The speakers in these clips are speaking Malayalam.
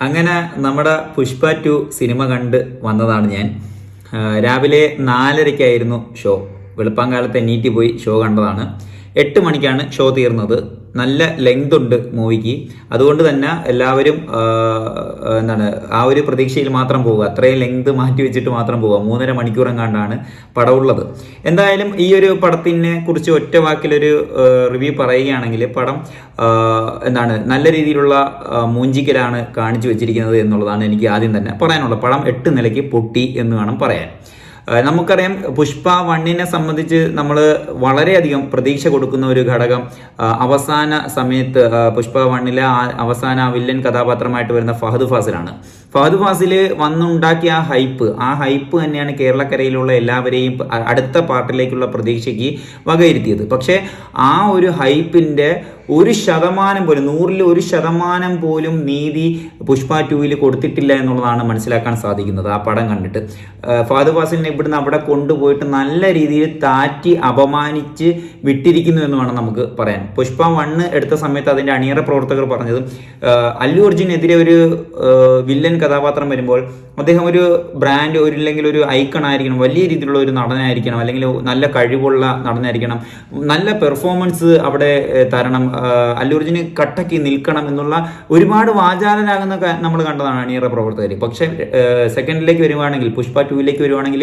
അങ്ങനെ നമ്മുടെ പുഷ്പ ടു സിനിമ കണ്ട് വന്നതാണ് ഞാൻ. രാവിലെ നാലരയ്ക്കായിരുന്നു ഷോ. വെളുപ്പാങ്കാലത്ത് എണീറ്റ് പോയി ഷോ കണ്ടതാണ്. എട്ട് മണിക്കാണ് ഷോ തീർന്നത്. നല്ല ലെങ്ത് ഉണ്ട് മൂവിക്ക് അതുകൊണ്ട് തന്നെ എല്ലാവരും എന്താണ് ആ ഒരു പ്രതീക്ഷയിൽ മാത്രം പോവുക. അത്രയും ലെങ്ത് മാറ്റി വെച്ചിട്ട് മാത്രം പോവുക. മൂന്നര മണിക്കൂർ എങ്ങാണ്ടാണ് പടമുള്ളത്. എന്തായാലും ഈ ഒരു പടത്തിനെ കുറിച്ച് ഒറ്റ വാക്കിലൊരു റിവ്യൂ പറയുകയാണെങ്കിൽ പടം എന്താണ് നല്ല രീതിയിലുള്ള മൂഞ്ചിക്കലാണ് കാണിച്ചു വെച്ചിരിക്കുന്നത് എന്നുള്ളതാണ് എനിക്ക് ആദ്യം തന്നെ പറയാനുള്ളത്. പടം എട്ട് നിലയ്ക്ക് പൊട്ടി എന്ന് വേണം പറയാൻ. നമുക്കറിയാം പുഷ്പ വണ്ണിനെ സംബന്ധിച്ച് നമ്മൾ വളരെയധികം പ്രതീക്ഷ കൊടുക്കുന്ന ഒരു ഘടകം അവസാന സമയത്ത് പുഷ്പ വണ്ണിലെ അവസാന വില്ലൻ കഥാപാത്രമായിട്ട് വരുന്ന ഫഹദ് ഫാസിലാണ്. ഫഹദ് ഫാസിൽ വന്നുണ്ടാക്കിയ ആ ഹൈപ്പ് ആ ഹൈപ്പ് തന്നെയാണ് കേരളക്കരയിലുള്ള എല്ലാവരെയും അടുത്ത പാർട്ടിലേക്കുള്ള പ്രതീക്ഷയ്ക്ക് വകയിരുത്തിയത്. പക്ഷേ ആ ഒരു ഹൈപ്പിന്റെ ഒരു ശതമാനം പോലും നൂറിൽ ഒരു ശതമാനം പോലും നീതി പുഷ്പ ടൂവിൽ കൊടുത്തിട്ടില്ല എന്നുള്ളതാണ് മനസ്സിലാക്കാൻ സാധിക്കുന്നത്. ആ പടം കണ്ടിട്ട്. ഫാദു ഫാസിലിനെ ഇവിടുന്ന് അവിടെ കൊണ്ടുപോയിട്ട് നല്ല രീതിയിൽ താറ്റി അപമാനിച്ച് വിട്ടിരിക്കുന്നു എന്ന് വേണം നമുക്ക് പറയാൻ. പുഷ്പ വണ്ണ് എടുത്ത സമയത്ത് അതിന്റെ അണിയറ പ്രവർത്തകർ പറഞ്ഞത് അല്ലു അർജുനെതിരെ ഒരു വില്ലൻ കഥാപാത്രം വരുമ്പോൾ അദ്ദേഹം ഒരു ബ്രാൻഡ് ഒരു ഇല്ലെങ്കിൽ ഒരു ഐക്കൺ ആയിരിക്കണം വലിയ രീതിയിലുള്ള ഒരു നടനായിരിക്കണം അല്ലെങ്കിൽ നല്ല കഴിവുള്ള നടനായിരിക്കണം നല്ല പെർഫോമൻസ് അവിടെ തരണം ആഹ്, കട്ടക്കി നിൽക്കണം എന്നുള്ള ഒരുപാട് വാചാലരാകുന്ന നമ്മൾ കണ്ടതാണ് അണിയറ പ്രവർത്തകർ. പക്ഷേ സെക്കൻഡിലേക്ക് വരുവാണെങ്കിൽ പുഷ്പ ടൂവിലേക്ക് വരുവാണെങ്കിൽ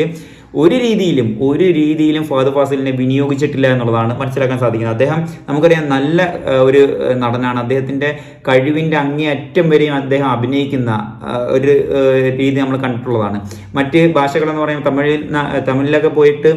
ഒരു രീതിയിലും ഒരു രീതിയിലും ഫഹദ് ഫാസിലിനെ വിനിയോഗിച്ചിട്ടില്ല എന്നുള്ളതാണ് മനസ്സിലാക്കാൻ സാധിക്കുന്നത്. അദ്ദേഹം നമുക്കറിയാം നല്ല ഒരു നടനാണ്. അദ്ദേഹത്തിന്റെ കഴിവിന്റെ അങ്ങേയറ്റം വരെയും അദ്ദേഹം അഭിനയിക്കുന്ന ഒരു രീതി നമ്മൾ കണ്ടിട്ടുള്ളതാണ്. മറ്റ് ഭാഷകളെന്ന് പറയുമ്പോൾ തമിഴിൽ തമിഴിലൊക്കെ പോയിട്ട്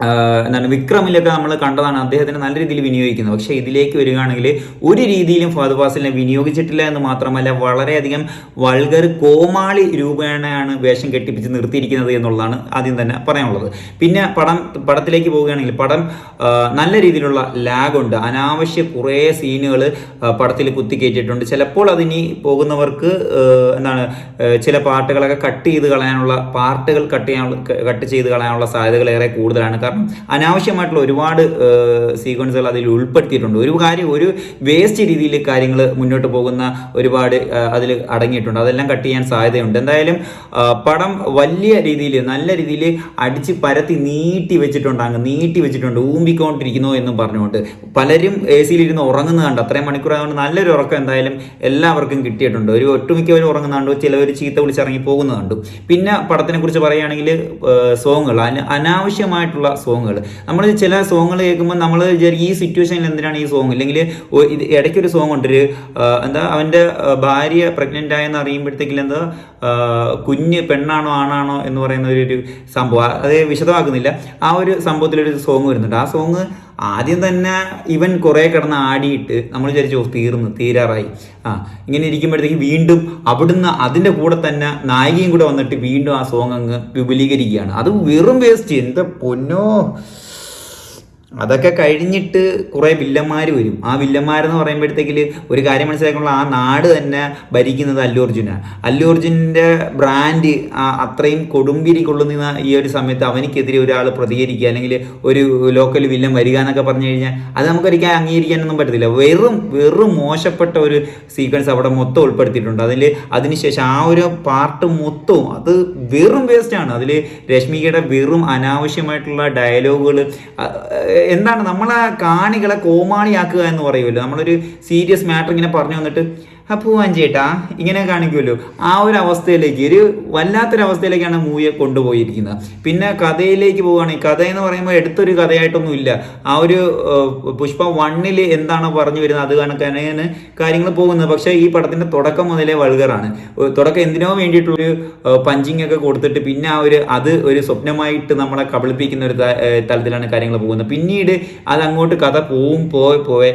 എന്താണ് വിക്രമിലൊക്കെ നമ്മൾ കണ്ടതാണ് അദ്ദേഹത്തിന് നല്ല രീതിയിൽ വിനിയോഗിക്കുന്നത്. പക്ഷെ ഇതിലേക്ക് വരികയാണെങ്കിൽ ഒരു രീതിയിലും ഫഹദ് ഫാസിലിനെ വിനിയോഗിച്ചിട്ടില്ല എന്ന് മാത്രമല്ല വളരെയധികം വൾഗർ കോമാളി രൂപേണയാണ് വേഷം കെട്ടിപ്പിച്ച് നിർത്തിയിരിക്കുന്നത് എന്നുള്ളതാണ് ആദ്യം തന്നെ പറയാനുള്ളത്. പിന്നെ പടം പടത്തിലേക്ക് പോവുകയാണെങ്കിൽ പടം നല്ല രീതിയിലുള്ള ലാഗുണ്ട്. അനാവശ്യ കുറേ സീനുകൾ പടത്തിൽ കുത്തിക്കയറ്റിയിട്ടുണ്ട്. ചിലപ്പോൾ അതിനി പോകുന്നവർക്ക് എന്താണ് ചില പാട്ടുകളൊക്കെ കട്ട് ചെയ്ത് കളയാനുള്ള പാർട്ടുകൾ കട്ട് ചെയ്യാനുള്ള കട്ട് ചെയ്ത് കളയാനുള്ള സാധ്യതകൾ ഏറെ കൂടുതലാണ്. കാരണം അനാവശ്യമായിട്ടുള്ള ഒരുപാട് സീക്വൻസുകൾ അതിൽ ഉൾപ്പെടുത്തിയിട്ടുണ്ട്. ഒരു കാര്യം ഒരു വേസ്റ്റ് രീതിയിൽ കാര്യങ്ങൾ മുന്നോട്ട് പോകുന്ന ഒരുപാട് അതിൽ അടങ്ങിയിട്ടുണ്ട്. അതെല്ലാം കട്ട് ചെയ്യാൻ സാധ്യതയുണ്ട്. എന്തായാലും പടം വലിയ രീതിയിൽ നല്ല രീതിയിൽ അടിച്ച് പരത്തി നീട്ടി വെച്ചിട്ടുണ്ട് അങ്ങ്. നീട്ടി വെച്ചിട്ടുണ്ട്. ഊമ്പിക്കൊണ്ടിരിക്കുന്നു എന്നും പറഞ്ഞുകൊണ്ട്. പലരും എ സിയിലിരുന്ന് ഉറങ്ങുന്നത് കണ്ട് അത്രയും മണിക്കൂർ ആയതുകൊണ്ട് നല്ലൊരു ഉറക്കം എന്തായാലും എല്ലാവർക്കും കിട്ടിയിട്ടുണ്ട്. ഒരു ഒട്ടുമിക്കവരും ഉറങ്ങുന്ന കണ്ടു ചിലവർ ചീത്ത വിളിച്ചിറങ്ങി പോകുന്നത് കണ്ടു പിന്നെ പടത്തിനെ കുറിച്ച് പറയുകയാണെങ്കിൽ സോങ്ങുകൾ. അനാവശ്യമായിട്ടുള്ള സോങ്ങുകൾ നമ്മൾ ചില സോങ്ങുകൾ കേൾക്കുമ്പോൾ നമ്മൾ വിചാരിക്കും ഈ സിറ്റുവേഷനിൽ എന്തിനാണ് ഈ സോങ് ഒരു ഇടയ്ക്കൊരു സോങ് ഉണ്ട്. ഒരു എന്താ അവന്റെ ഭാര്യ പ്രഗ്നന്റ് ആയെന്ന് അറിയുമ്പോഴത്തേക്കിൽ എന്താ കുഞ്ഞ് പെണ്ണാണോ ആണാണോ എന്ന് പറയുന്ന ഒരു സംഭവം. അത് വിശദമാക്കുന്നില്ല. ആ ഒരു സംഭവത്തിലൊരു സോങ് വരുന്നുണ്ട്. ആ സോങ് ആദ്യം തന്നെ ഇവൻ കുറേ കിടന്ന് ആടിയിട്ട് നമ്മൾ വിചാരിച്ചു "ഓ, തീർന്നു തീരാറായി. ആ ഇങ്ങനെ ഇരിക്കുമ്പോഴത്തേക്ക് വീണ്ടും അവിടുന്ന് അതിന്റെ കൂടെ തന്നെ നായികയും കൂടെ വന്നിട്ട് വീണ്ടും ആ സോങ് അങ്ങ് വിപുലീകരിക്കുകയാണ്. അത് വെറും വേസ്റ്റ് എന്താ പൊന്നോ? അതൊക്കെ കഴിഞ്ഞിട്ട് കുറേ വില്ലന്മാർ വരും. ആ വില്ലന്മാരെന്ന് പറയുമ്പോഴത്തേക്കിൽ ഒരു കാര്യം മനസ്സിലാക്കാനുള്ള ആ നാട് തന്നെ ഭരിക്കുന്നത് അല്ലു അർജുനാണ് അല്ലു അർജുന്റെ ബ്രാൻഡ് അത്രയും കൊടുമ്പിരി കൊള്ളുന്ന ഈ ഒരു സമയത്ത് അവനിക്കെതിരെ ഒരാൾ പ്രതികരിക്കുക അല്ലെങ്കിൽ ഒരു ലോക്കൽ വില്ലൻ വരിക എന്നൊക്കെ പറഞ്ഞു കഴിഞ്ഞാൽ അത് നമുക്കൊരിക്കലും അംഗീകരിക്കാനൊന്നും പറ്റത്തില്ല. വെറും വെറും മോശപ്പെട്ട ഒരു സീക്വൻസ് അവിടെ മൊത്തം ഉൾപ്പെടുത്തിയിട്ടുണ്ട്. അതിൽ അതിനുശേഷം ആ ഒരു പാർട്ട് മൊത്തവും അത് വെറും വേസ്റ്റാണ് അതിൽ രശ്മികയുടെ വെറും അനാവശ്യമായിട്ടുള്ള ഡയലോഗുകൾ എന്താണ് നമ്മളെ കാണികളെ കോമാളിയാക്കുക എന്ന് പറയുമല്ലോ. നമ്മളൊരു സീരിയസ് മാറ്റർ ഇങ്ങനെ പറഞ്ഞു വന്നിട്ട് പൂവാൻ ചേട്ടാ ഇങ്ങനെ കാണിക്കുമല്ലോ. ആ ഒരു അവസ്ഥയിലേക്ക് ഒരു വല്ലാത്തൊരവസ്ഥയിലേക്കാണ് മൂവിയെ കൊണ്ടുപോയിരിക്കുന്നത്. പിന്നെ കഥയിലേക്ക് പോവുകയാണെങ്കിൽ കഥ എന്ന് പറയുമ്പോൾ എടുത്തൊരു കഥയായിട്ടൊന്നും ഇല്ല ആ ഒരു പുഷ്പ വണ്ണിൽ എന്താണോ പറഞ്ഞു വരുന്നത് അത് കണക്കാണ് കാര്യങ്ങൾ പോകുന്നത്. പക്ഷേ ഈ പടത്തിന്റെ തുടക്കം മുതലേ വൾഗറാണ്. തുടക്കം എന്തിനോ വേണ്ടിയിട്ടുള്ളൊരു പഞ്ചിങ് ഒക്കെ കൊടുത്തിട്ട് പിന്നെ ആ ഒരു അത് ഒരു സ്വപ്നമായിട്ട് നമ്മളെ കബളിപ്പിക്കുന്ന ഒരു തലത്തിലാണ് കാര്യങ്ങൾ പോകുന്നത്. പിന്നീട് അത് അങ്ങോട്ട് കഥ പോവും പോയി പോയി.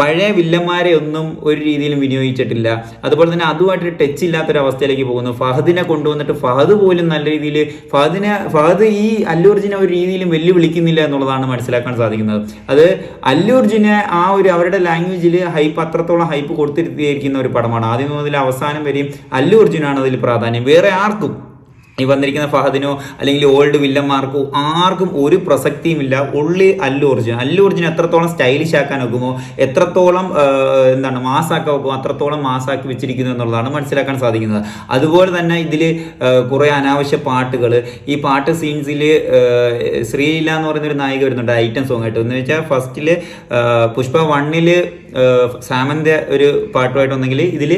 പഴയ വില്ലന്മാരെ ഒന്നും ഒരു രീതിയിലും വിനിയോഗിച്ചിട്ടില്ല അതുപോലെ തന്നെ അതുമായിട്ട് ടച്ച് ഇല്ലാത്തൊരവസ്ഥയിലേക്ക് പോകുന്നു. ഫഹദിനെ കൊണ്ടുവന്നിട്ട് ഫഹദ് പോലും നല്ല രീതിയിൽ ഫഹദിനെ ഫഹദ് ഈ അല്ലൂർജിനെ ഒരു രീതിയിലും വെല്ലുവിളിക്കുന്നില്ല എന്നുള്ളതാണ് മനസ്സിലാക്കാൻ സാധിക്കുന്നത്. അത് അല്ലൂർജിനെ ആ ഒരു അവരുടെ ലാംഗ്വേജിൽ ഹൈപ്പ് അത്രത്തോളം ഹൈപ്പ് കൊടുത്തിരിക്കുന്ന ഒരു പടമാണ്. ആദ്യം മുതൽ അവസാനം വരെയും അല്ലൂർജിനാണ് അതിൽ പ്രാധാന്യം. വേറെ ആർക്കും ഈ വന്നിരിക്കുന്ന ഫഹദിനോ അല്ലെങ്കിൽ ഓൾഡ് വില്ലന്മാർക്കോ ആർക്കും ഒരു പ്രസക്തിയുമില്ല. ഉള്ളി അല്ലു അർജുൻ അല്ലു അർജുൻ എത്രത്തോളം സ്റ്റൈലിഷ് ആക്കാൻ ഒക്കുമോ എത്രത്തോളം എന്താണ് മാസാക്കാൻ ഒക്കുമോ അത്രത്തോളം മാസാക്കി വെച്ചിരിക്കുന്നു എന്നുള്ളതാണ് മനസ്സിലാക്കാൻ സാധിക്കുന്നത്. അതുപോലെ തന്നെ ഇതിൽ കുറേ അനാവശ്യ പാട്ടുകൾ ഈ പാട്ട് സീൻസിൽ ശ്രീലീല എന്ന് പറയുന്ന ഒരു നായിക വരുന്നുണ്ട്. ഐറ്റം സോങ് ആയിട്ട്. എന്ന് വെച്ചാൽ ഫസ്റ്റിൽ പുഷ്പ വണ്ണിൽ സാമന്ത ഒരു പാട്ടുമായിട്ട് വന്നെങ്കിൽ ഇതിൽ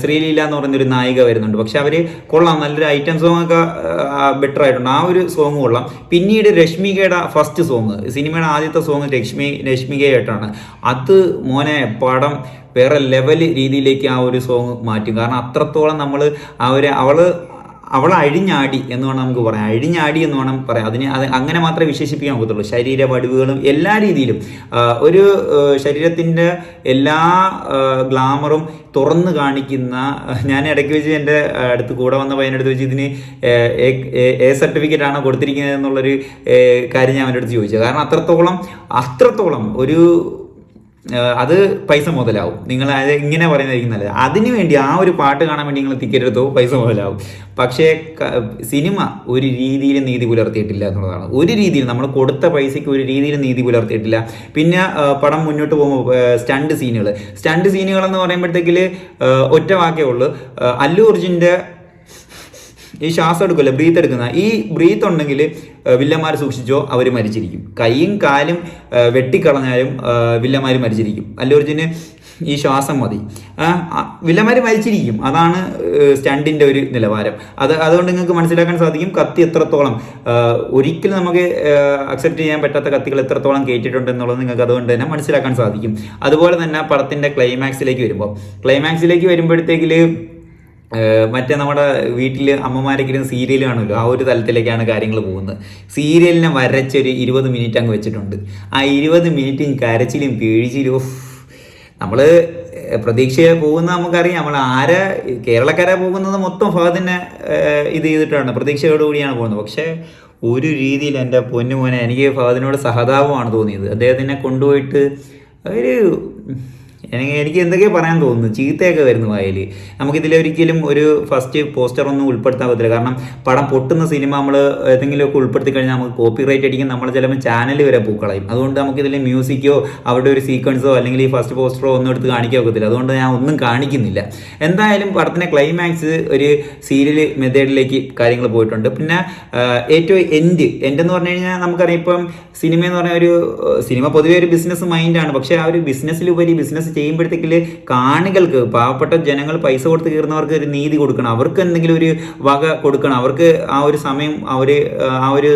ശ്രീലീല എന്ന് പറയുന്ന ഒരു നായിക വരുന്നുണ്ട്. പക്ഷെ അവർ കൊള്ളാം നല്ലൊരു ഐറ്റം സോങ് ഒക്കെ ബെറ്റർ ആയിട്ടുണ്ട്. ആ ഒരു സോങ് കൊള്ളാം. പിന്നീട് രശ്മികയുടെ ഫസ്റ്റ് സോങ് സിനിമയുടെ ആദ്യത്തെ സോങ് രശ്മി രശ്മികയായിട്ടാണ്. അത് മോനെ പടം വേറെ ലെവൽ രീതിയിലേക്ക് ആ ഒരു സോങ് മാറ്റും. കാരണം അത്രത്തോളം നമ്മൾ അവർ അവൾ അവൾ അഴിഞ്ഞാടി എന്ന് വേണം നമുക്ക് പറയാം. അഴിഞ്ഞാടി എന്ന് വേണം പറയാം. അതിനെ അത് അങ്ങനെ മാത്രമേ വിശേഷിപ്പിക്കാൻ ഒക്കത്തുള്ളൂ. ശരീര വടിവുകളും എല്ലാ രീതിയിലും ഒരു ശരീരത്തിന്റെ എല്ലാ ഗ്ലാമറും തുറന്നു കാണിക്കുന്ന ഞാൻ ഇടയ്ക്ക് വെച്ച് എന്റെ അടുത്ത് കൂടെ വന്ന പയ്യനടുത്ത് വെച്ച് ഇതിന് എ സർട്ടിഫിക്കറ്റ് ആണോ കൊടുത്തിരിക്കുന്നത് എന്നുള്ളൊരു കാര്യം ഞാൻ അവന്റെ അടുത്ത് ചോദിച്ചത് കാരണം അത്രത്തോളം അത്രത്തോളം ഒരു അത് പൈസ മുതലാവും. നിങ്ങൾ ഇങ്ങനെ പറയുന്നതായിരിക്കും നല്ലത്. അതിനു വേണ്ടി ആ ഒരു പാട്ട് കാണാൻ വേണ്ടി നിങ്ങൾ ടിക്കറ്റ് എടുത്തോ പൈസ മുതലാവും. പക്ഷേ സിനിമ ഒരു രീതിയിൽ നീതി പുലർത്തിയിട്ടില്ല എന്നുള്ളതാണ്. ഒരു രീതിയിൽ നമ്മൾ കൊടുത്ത പൈസയ്ക്ക് ഒരു രീതിയിൽ നീതി പുലർത്തിയിട്ടില്ല. പിന്നെ പടം മുന്നോട്ട് പോകുമ്പോൾ സ്റ്റണ്ട് സീനുകൾ. സ്റ്റണ്ട് സീനുകൾ എന്ന് പറയുമ്പോഴത്തേക്കിൽ ഒറ്റ വാക്കേ ഉള്ളൂ. അല്ലു അർജുന്റെ ഈ ശ്വാസം എടുക്കുമല്ലോ ബ്രീത്ത് എടുക്കുന്ന ഈ ബ്രീത്ത് ഉണ്ടെങ്കിൽ വില്ലന്മാർ സൂക്ഷിച്ചോ അവർ മരിച്ചിരിക്കും. കൈയും കാലും വെട്ടിക്കളഞ്ഞാലും വില്ലന്മാർ മരിച്ചിരിക്കും. അല്ലൂർജിന് ഈ ശ്വാസം മതി. വില്ലന്മാർ മരിച്ചിരിക്കും. അതാണ് സ്റ്റണ്ടിന്റെ ഒരു നിലവാരം. അത് അതുകൊണ്ട് നിങ്ങൾക്ക് മനസ്സിലാക്കാൻ സാധിക്കും കത്തി എത്രത്തോളം ഒരിക്കലും നമുക്ക് അക്സെപ്റ്റ് ചെയ്യാൻ പറ്റാത്ത കത്തികൾ എത്രത്തോളം കയറ്റിയിട്ടുണ്ട് എന്നുള്ളത് നിങ്ങൾക്ക് അതുകൊണ്ട് തന്നെ മനസ്സിലാക്കാൻ സാധിക്കും. അതുപോലെ തന്നെ പടത്തിന്റെ ക്ലൈമാക്സിലേക്ക് വരുമ്പോൾ ക്ലൈമാക്സിലേക്ക് വരുമ്പോഴത്തേക്കിൽ മറ്റേ നമ്മുടെ വീട്ടിൽ അമ്മമാരൊക്കെ ഇരുന്ന് സീരിയൽ കാണുമല്ലോ? ആ ഒരു തലത്തിലേക്കാണ് കാര്യങ്ങൾ പോകുന്നത്. സീരിയലിനെ വരച്ചൊരു ഇരുപത് മിനിറ്റ് അങ്ങ് വെച്ചിട്ടുണ്ട്. ആ ഇരുപത് മിനിറ്റും കരച്ചിലും പേഴിച്ചിലും നമ്മൾ പ്രതീക്ഷയെ പോകുന്ന നമുക്കറിയാം. നമ്മൾ ആരെ കേരളക്കാരെ പോകുന്നത് മൊത്തം ഫഹദിനെ ഇത് ചെയ്തിട്ടാണ്. പ്രതീക്ഷയോടുകൂടിയാണ് പോകുന്നത്. പക്ഷേ ഒരു രീതിയിൽ എന്റെ പൊന്നു മോനെ എനിക്ക് ഫഹദിനോട് സഹതാപമാണ് തോന്നിയത്. അദ്ദേഹത്തിനെ കൊണ്ടുപോയിട്ട് ഒരു എനിക്ക് എനിക്ക് എന്തൊക്കെയോ പറയാൻ തോന്നുന്നു? ചീത്തയൊക്കെ വരുന്നു വായിൽ നമുക്കിതിലൊരിക്കലും ഒരു ഫസ്റ്റ് പോസ്റ്റർ ഒന്നും ഉൾപ്പെടുത്താൻ പറ്റില്ല കാരണം പടം പൊട്ടുന്ന സിനിമ നമ്മൾ ഏതെങ്കിലുമൊക്കെ ഉൾപ്പെടുത്തി കഴിഞ്ഞാൽ നമുക്ക് കോപ്പി റൈറ്റ് അടിക്കും. നമ്മൾ ചിലപ്പോൾ ചാനൽ വരെ പൂക്കളയും. അതുകൊണ്ട് നമുക്കിതിൽ മ്യൂസിക്കോ അവിടെ ഒരു സീക്വൻസോ അല്ലെങ്കിൽ ഈ ഫസ്റ്റ് പോസ്റ്ററോ ഒന്നും എടുത്ത് കാണിക്കാൻ ഒക്കത്തില്ല. അതുകൊണ്ട് ഞാൻ ഒന്നും കാണിക്കുന്നില്ല. എന്തായാലും പടത്തിന്റെ ക്ലൈമാക്സ് ഒരു സീരിയൽ മെത്തേഡിലേക്ക് കാര്യങ്ങൾ പോയിട്ടുണ്ട്. പിന്നെ ഏറ്റവും എൻഡ് എൻഡ് എന്ന് പറഞ്ഞു കഴിഞ്ഞാൽ നമുക്കറിയാം ഇപ്പം സിനിമ എന്ന് പറഞ്ഞ ഒരു സിനിമ പൊതുവേ ഒരു ബിസിനസ് മൈൻഡാണ് പക്ഷേ ആ ഒരു ബിസിനസ്സിലുപരി ബിസിനസ് ചെയ്യുമ്പോഴത്തേക്കിൽ കാണികൾക്ക് പാവപ്പെട്ട ജനങ്ങൾ പൈസ കൊടുത്ത് കയറുന്നവർക്ക് ഒരു നീതി കൊടുക്കണം. അവർക്ക് എന്തെങ്കിലും ഒരു വക കൊടുക്കണം. അവർക്ക് ആ ഒരു സമയം അവർ ആ ഒരു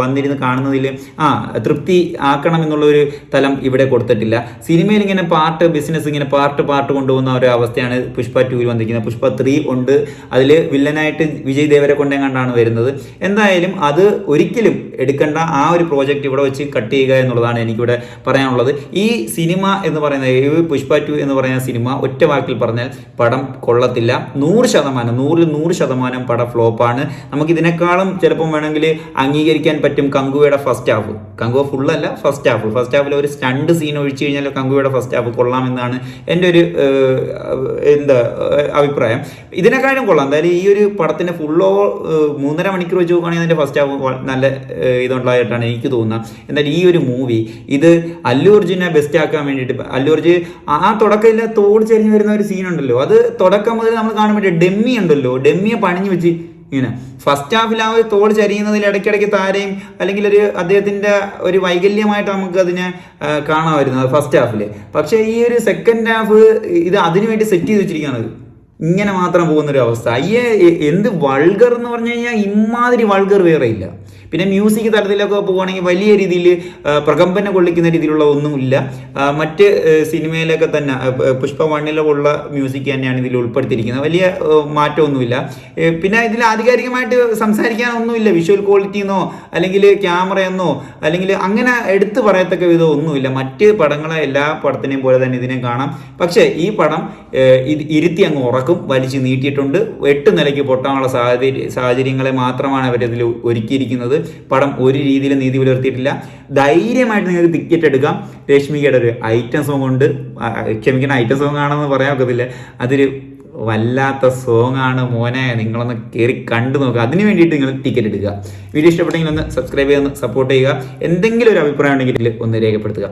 വന്നിരുന്ന് കാണുന്നതിൽ ആ തൃപ്തി ആക്കണം എന്നുള്ള ഒരു തലം ഇവിടെ കൊടുത്തിട്ടില്ല. സിനിമയിൽ ഇങ്ങനെ പാർട്ട് ബിസിനസ് ഇങ്ങനെ പാർട്ട് പാർട്ട് കൊണ്ടുപോകുന്ന ഒരു അവസ്ഥയാണ് പുഷ്പ ടൂവിൽ വന്നിരിക്കുന്നത്. പുഷ്പ ത്രീ ഉണ്ട്. അതിൽ വില്ലനായിട്ട് വിജയ് ദേവരെ കൊണ്ടേ കണ്ടാണ് വരുന്നത്. എന്തായാലും അത് ഒരിക്കലും എടുക്കേണ്ട. ആ ഒരു പ്രോജക്റ്റ് ഇവിടെ വെച്ച് കട്ട് ചെയ്യുക എന്നുള്ളതാണ് എനിക്കിവിടെ പറയാനുള്ളത്. ഈ സിനിമ എന്ന് പറയുന്നത് പുഷ്പ ടു എന്ന് പറയുന്ന സിനിമ ഒറ്റ വാക്കിൽ പറഞ്ഞാൽ പടം കൊള്ളത്തില്ല. നൂറ് ശതമാനം നൂറിൽ നൂറ് ശതമാനം പടം ഫ്ലോപ്പാണ്. നമുക്ക് ഇതിനേക്കാളും ചിലപ്പം വേണമെങ്കിൽ അംഗീകരിക്കാൻ പറ്റും കങ്കുവയുടെ ഫസ്റ്റ് ഹാഫ് കങ്കുവ ഫുള്ളല്ല ഫസ്റ്റ് ഹാഫ് ഫസ്റ്റ് ഹാഫിൽ ഒരു സ്റ്റണ്ട് സീൻ ഒഴിച്ചു കഴിഞ്ഞാൽ കങ്കുവയുടെ ഫസ്റ്റ് ഹാഫ് കൊള്ളാമെന്നാണ് എന്റെ ഒരു എന്താ അഭിപ്രായം. ഇതിനെക്കാളും കൊള്ളാം. എന്തായാലും ഈ ഒരു പടത്തിന് ഫുള്ളോ മൂന്നര മണിക്കൂർ വെച്ച് നോക്കുകയാണെങ്കിൽ അതിന്റെ ഫസ്റ്റ് ഹാഫ് നല്ല ഇതുണ്ടായിട്ടാണ് എനിക്ക് തോന്നുന്നത്. എന്തായാലും ഈ ഒരു മൂവി ഇത് അല്ലു അർജുനെ ബെസ്റ്റ് ആക്കാൻ വേണ്ടിയിട്ട് അല്ലു ആ തുടക്കമില്ല തോട് ചെരിഞ്ഞ് വരുന്ന ഒരു സീനുണ്ടല്ലോ അത് തുടക്കം മുതൽ നമ്മൾ കാണാൻ പറ്റും ഡെമ്മി ഉണ്ടല്ലോ. ഡെമ്മിയെ പണിഞ്ഞു വെച്ച് ഇങ്ങനെ. ഫസ്റ്റ് ഹാഫിൽ ആ ഒരു തോൾ ചരിയുന്നതിൽ ഇടയ്ക്കിടയ്ക്ക് താരയും അല്ലെങ്കിൽ ഒരു അദ്ദേഹത്തിന്റെ ഒരു വൈകല്യമായിട്ട് നമുക്ക് അതിനെ കാണാമായിരുന്നു ഫസ്റ്റ് ഹാഫിൽ പക്ഷേ ഈ ഒരു സെക്കൻഡ് ഹാഫ് ഇത് അതിനു വേണ്ടി സെറ്റ് ചെയ്ത് വെച്ചിരിക്കുകയാണ് ഇങ്ങനെ മാത്രം പോകുന്ന ഒരു അവസ്ഥ. അയ്യേ എന്ത് വൾഗർ എന്ന് പറഞ്ഞു കഴിഞ്ഞാൽ ഇമാതിരി വൾഗർ വേറെ ഇല്ല. പിന്നെ മ്യൂസിക് തലത്തിലൊക്കെ പോവുകയാണെങ്കിൽ വലിയ രീതിയിൽ പ്രകമ്പനം കൊള്ളിക്കുന്ന രീതിയിലുള്ള ഒന്നും ഇല്ല. മറ്റ് സിനിമയിലൊക്കെ തന്നെ പുഷ്പ വണ്ണിലുള്ള മ്യൂസിക് തന്നെയാണ് ഇതിൽ ഉൾപ്പെടുത്തിയിരിക്കുന്നത്. വലിയ മാറ്റമൊന്നുമില്ല. പിന്നെ ഇതിൽ ആധികാരികമായിട്ട് സംസാരിക്കാനൊന്നുമില്ല. വിഷ്വൽ ക്വാളിറ്റി എന്നോ അല്ലെങ്കിൽ ക്യാമറ എന്നോ അല്ലെങ്കിൽ അങ്ങനെ എടുത്തു പറയത്തക്ക വിധം ഒന്നുമില്ല. മറ്റ് പടങ്ങളെ എല്ലാ പടത്തിനെയും പോലെ തന്നെ ഇതിനെ കാണാം. പക്ഷേ ഈ പടം ഇത് ഇരുത്തി അങ്ങ് ഉറക്കും. വലിച്ചു നീട്ടിയിട്ടുണ്ട്. എട്ട് നിലയ്ക്ക് പൊട്ടാനുള്ള സാഹചര്യ സാഹചര്യങ്ങളെ മാത്രമാണ് അവരതിൽ ഒരുക്കിയിരിക്കുന്നത്. പടം ഒരു രീതിയിലും നീതി പുലർത്തിയിട്ടില്ല. ധൈര്യമായിട്ട് നിങ്ങൾക്ക് ടിക്കറ്റ് എടുക്കാം. രശ്മികയുടെ ഒരു ഐറ്റം സോങ് ഉണ്ട്. ക്ഷമിക്കുന്ന ഐറ്റം സോങ് ആണെന്ന് പറയാൻ ഒക്കത്തില്ല. അതൊരു വല്ലാത്ത സോങ് ആണ് മോനെ. നിങ്ങളൊന്ന് കയറി കണ്ടു നോക്കുക അതിന് വേണ്ടിയിട്ട് നിങ്ങൾ ടിക്കറ്റ് എടുക്കുക. വീഡിയോ ഇഷ്ടപ്പെട്ടെങ്കിൽ ഒന്ന് സബ്സ്ക്രൈബ് ചെയ്ത് സപ്പോർട്ട് ചെയ്യുക. എന്തെങ്കിലും ഒരു അഭിപ്രായം ഉണ്ടെങ്കിൽ ഒന്ന് രേഖപ്പെടുത്തുക.